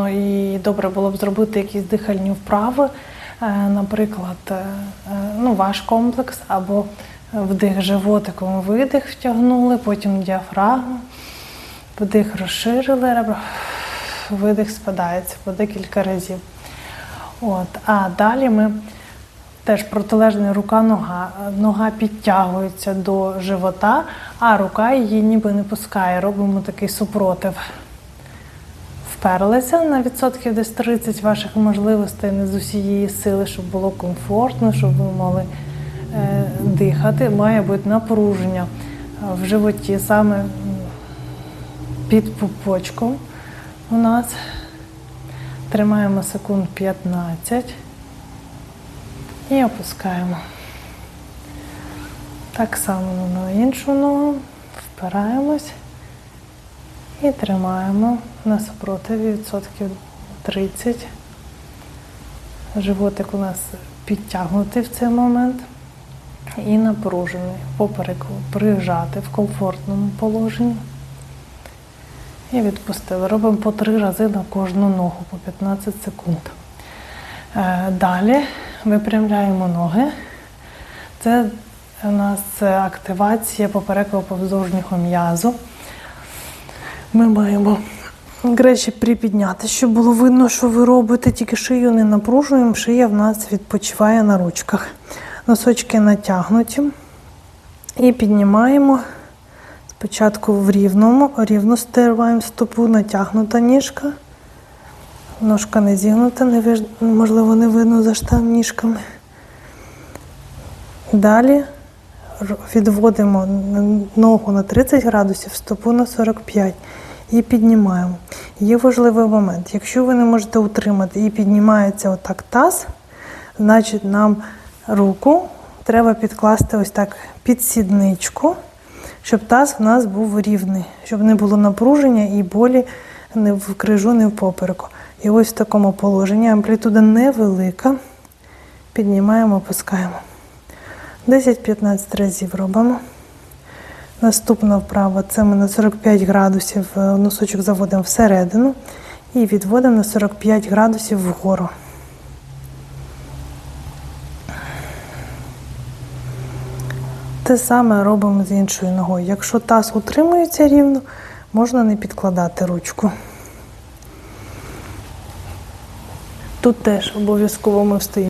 Ну, І добре було б зробити якісь дихальні вправи, е, наприклад, е, е, ну, ваш комплекс або вдих животиком, видих втягнули, потім діафрагму, вдих розширили ребра, видих спадається по декілька разів. От. А далі ми теж протилежна рука-нога. Нога підтягується до живота, а рука її ніби не пускає. Робимо такий супротив вперлися на відсотків десь 30 ваших можливостей, не з усієї сили, щоб було комфортно, щоб ви могли е, дихати. Має бути напруження е, в животі, саме під пупочком у нас. Тримаємо секунд 15 і опускаємо. Так само на іншу ногу, впираємось. І тримаємо на супротиві відсотків 30. Животик у нас підтягнутий в цей момент і напружений. Поперек прижати в комфортному положенні. І відпустили. Робимо по три рази на кожну ногу по 15 секунд. Е, Далі випрямляємо ноги. Це у нас активація попереково повздовжнього м'язу. Ми маємо краще припідняти, щоб було видно, що ви робите, тільки шию не напружуємо, шия в нас відпочиває на ручках. Носочки натягнуті. І піднімаємо спочатку в рівному, рівно стираємо стопу, натягнута ніжка. Ножка не зігнута, не виж... можливо, не видно за штам ніжками. Далі відводимо ногу на 30 градусів, стопу на 45 і піднімаємо. Є важливий момент. Якщо ви не можете утримати і піднімається отак таз, значить нам руку треба підкласти ось так під сідничку, щоб таз в нас був рівний, щоб не було напруження і болі не в крижу, не в попереку. І ось в такому положенні амплітуда невелика. Піднімаємо, опускаємо. 10-15 разів робимо. Наступна вправа це ми на 45 градусів е, носочок заводимо всередину і відводимо на 45 градусів вгору. Те саме робимо з іншою ногою. Якщо таз утримується рівно, можна не підкладати ручку. Тут теж обов'язково ми встаємо.